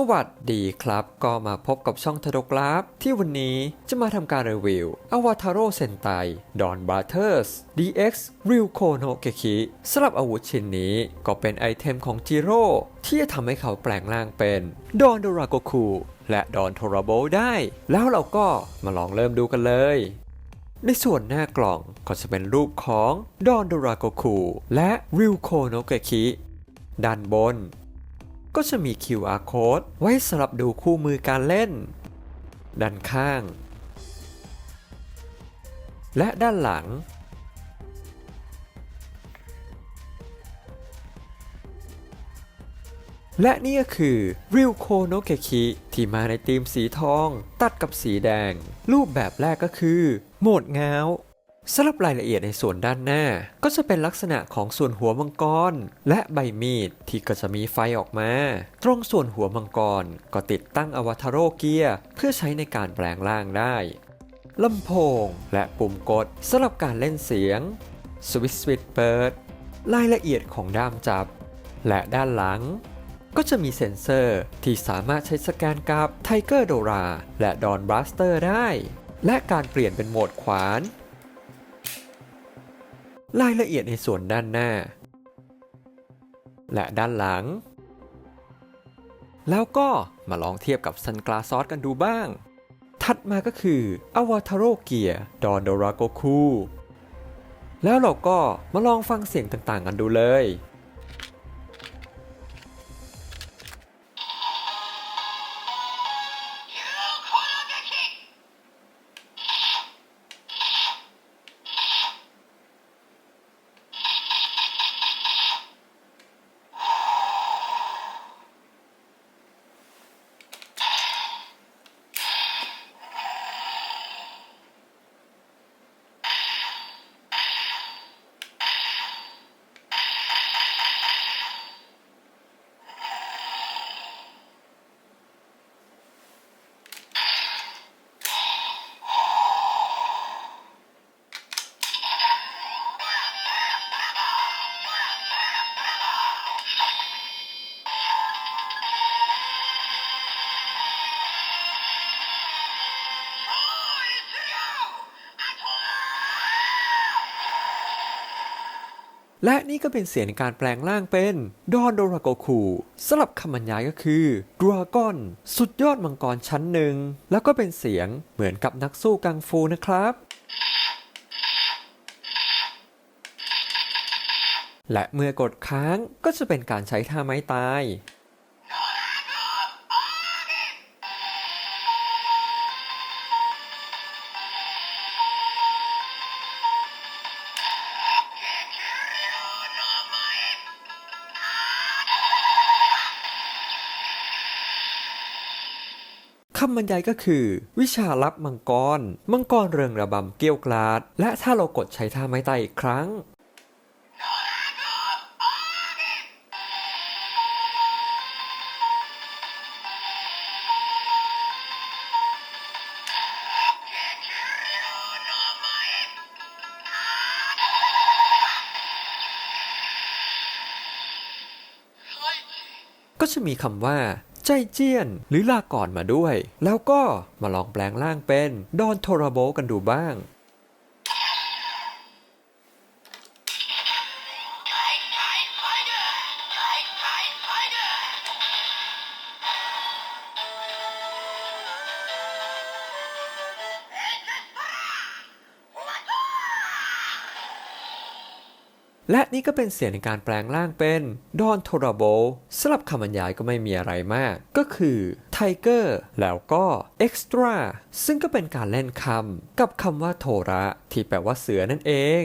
สวัสดีครับ ก็มาพบกับช่องทดกราฟ ที่วันนี้จะมาทำการรีวิวอวตารโรเซนไตดอนบ r เ t อร์ส DX ริวโคโนเกคิสำหรับอาวุธชิ้นนี้ก็เป็นไอเทมของจิโร่ที่จะทำให้เขาแปลงร่างเป็นดอนโดราโกคูและดอนโทราโบได้ แล้วเราก็มาลองเริ่มดูกันเลยในส่วนหน้ากล่องก็จะเป็นรูปของดอนโดราโกคูและริวโคโนเกคิด้านบน ก็จะมี QR code ไว้สำหรับดูคู่มือการเล่น ด้านข้าง และด้านหลัง และนี่ก็คือริวโคโนเกคิที่มาในธีมสีทอง ตัดกับสีแดง รูปแบบแรกก็คือ โหมดเงา สำหรับรายละเอียดในส่วนด้านหน้า ก็จะเป็นลักษณะของส่วนหัวมังกร และใบมีดที่ก็จะมีไฟออกมา ตรงส่วนหัวมังกร ก็ติดตั้งอวตารโรเกียร์เพื่อใช้ในการแปลงร่างได้ลำโพง และปุ่มกดสำหรับการเล่นเสียงสวิตช์สวิตเปิดรายละเอียดของด้ามจับ และด้านหลัง ก็จะมีเซ็นเซอร์ที่สามารถใช้สแกนกับไทเกอร์โดราและดอนบ a สเตอร์ได้ และการเปลี่ยนเป็นโหมดขวาน รายละเอียดในส่วนด้านหน้า และด้านหลัง แล้วก็มาลองเทียบกับซันกลาซอสกันดูบ้าง ถัดมาก็คืออวตารโรเกียดอนโดราโกคูแล้วเราก็มาลองฟังเสียงต่างๆกันดูเลย และนี่ก็เป็นเสียงในการแปลงร่างเป็นดอนโดราโกคูสลับคำบรรยายก็คือดราก้อนสุดยอดมังกรชั้นหนึ่ง แล้วก็เป็นเสียงเหมือนกับนักสู้กังฟูนะครับและเมื่อกดค้างก็จะเป็นการใช้ท่าไม้ตาย คำบรรยายก็คือ วิชาลับมังกร มังกรเริงระบำเกี้ยวกราด และถ้าเรากดใช้ท่าไม้ตายอีกครั้ง ก็จะมีคำว่า ใจเจี้ยน หรือลาก่อนมาด้วย แล้วก็มาลองแปลงร่างเป็นดอนโทรโบกันดูบ้าง และนี่ก็เป็นเสียงในการแปลงร่างเป็นดอนโทราโบสำหรับคำบรรยายก็ไม่มีอะไรมาก ก็คือไทเกอร์แล้วก็เอ็กซ์ตร้าซึ่งก็เป็นการเล่นคำกับคำว่าโทระที่แปลว่าเสือนั่นเอง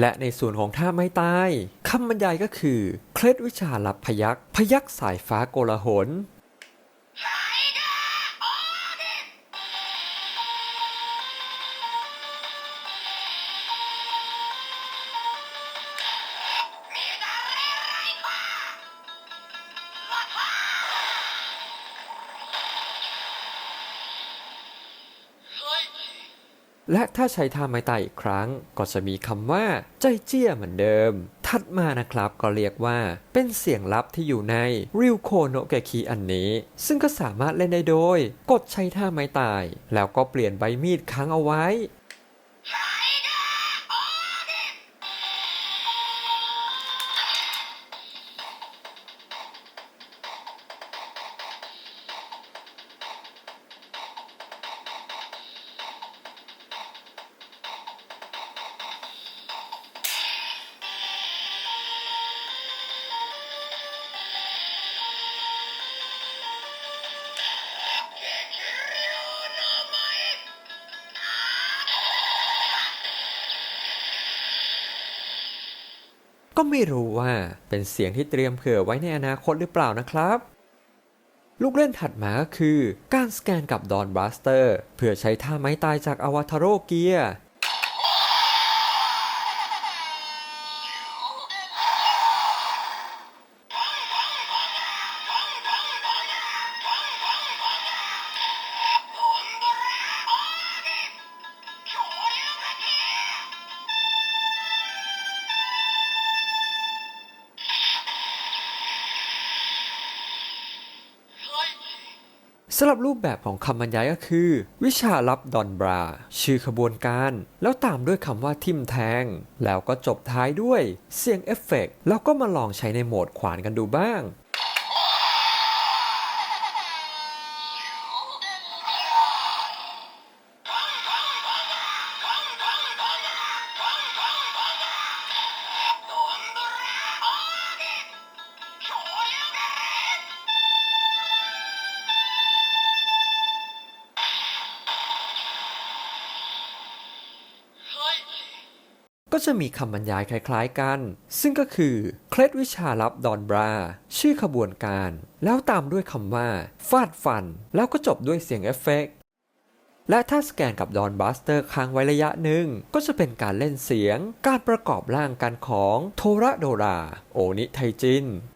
และในส่วนของท่าไม้ตายคำบรรยายก็คือ เคล็ดวิชาลับพยักพยักสายฟ้าโกลาหล「 และถ้าใช้ท่าไม้ตายอีกครั้ง ก็จะมีคำว่าใจเจี้ยเหมือนเดิม ถัดมานะครับก็เรียกว่า เป็นเสียงลับที่อยู่ในริวโคโนเกคีอันนี้ ซึ่งก็สามารถเล่นได้โดย กดใช้ท่าไม้ตาย แล้วก็เปลี่ยนใบมีดค้างเอาไว้ ไม่รู้ว่าเป็นเสียงที่เตรียมเผื่อไว้ในอนาคตหรือเปล่านะครับ ลูกเล่นถัดมาก็คือ การสแกนกับดอนบัสเตอร์เพื่อใช้ท่าไม้ตายจากอวตารโรเกีย สำหรับรูปแบบของคำบรรยายก็คือ วิชาลับดอนบรา ชื่อขบวนการ แล้วตามด้วยคำว่าทิมแทง แล้วก็จบท้ายด้วยเสียงเอฟเฟกต์แล้วก็มาลองใช้ในโหมดขวานกันดูบ้าง ก็จะมีคำบรรยายคล้ายๆกัน ซึ่งก็คือ เคล็ดวิชาลับดอนบรา ชื่อขบวนการ แล้วตามด้วยคำว่า ฟาดฟัน แล้วก็จบด้วยเสียงเอฟเฟกต์และถ้าสแกนกับดอนบัสเตอร์ค้างไว้ระยะหนึ่ง ก็จะเป็นการเล่นเสียง การประกอบร่างกันของโทระโดรา โอนิไทจิน「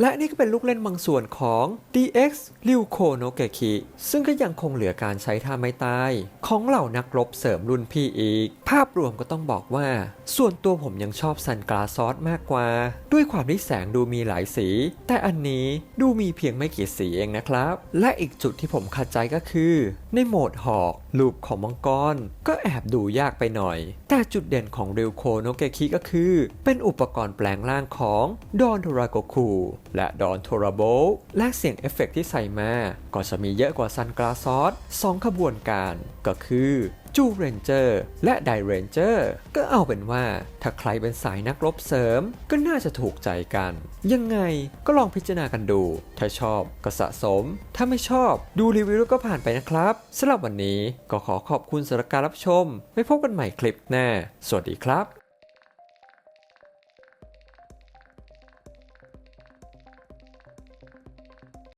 และนี่ก็เป็นลูกเล่นบางส่วนของ DX ริวโคโนเกคิซึ่งก็ยังคงเหลือการใช้ท่าไม่ตาย ของเหล่านักรบเสริมรุ่นพี่อีก ภาพรวมก็ต้องบอกว่า ส่วนตัวผมยังชอบซันกลาซอสมากกว่า ด้วยความที่แสงดูมีหลายสี แต่อันนี้ดูมีเพียงไม่กี่สีเองนะครับ และอีกจุดที่ผมขัดใจก็คือ ในโหมดหอกรูปของมังกร ก็แอบดูยากไปหน่อย แต่จุดเด่นของริวโคโนเกคิก็คือ เป็นอุปกรณ์แปลงร่างของดอนโทราโกคูและดอนโทราโบและเสียงเอฟเฟกต์ที่ใส่มา ก็จะมีเยอะกว่าซันกลาซอสสองขบวนการก็คือจูเรนเจอร์และไดเรนเจอร์ก็เอาเป็นว่าถ้าใครเป็นสายนักรบเสริม ก็น่าจะถูกใจกัน ยังไงก็ลองพิจารณากันดู ถ้าชอบก็สะสม ถ้าไม่ชอบดูรีวิวแล้วก็ผ่านไปนะครับสำหรับวันนี้ก็ขอขอบคุณสำหรับการรับชม ไว้พบกันใหม่คลิปหน้า สวัสดีครับ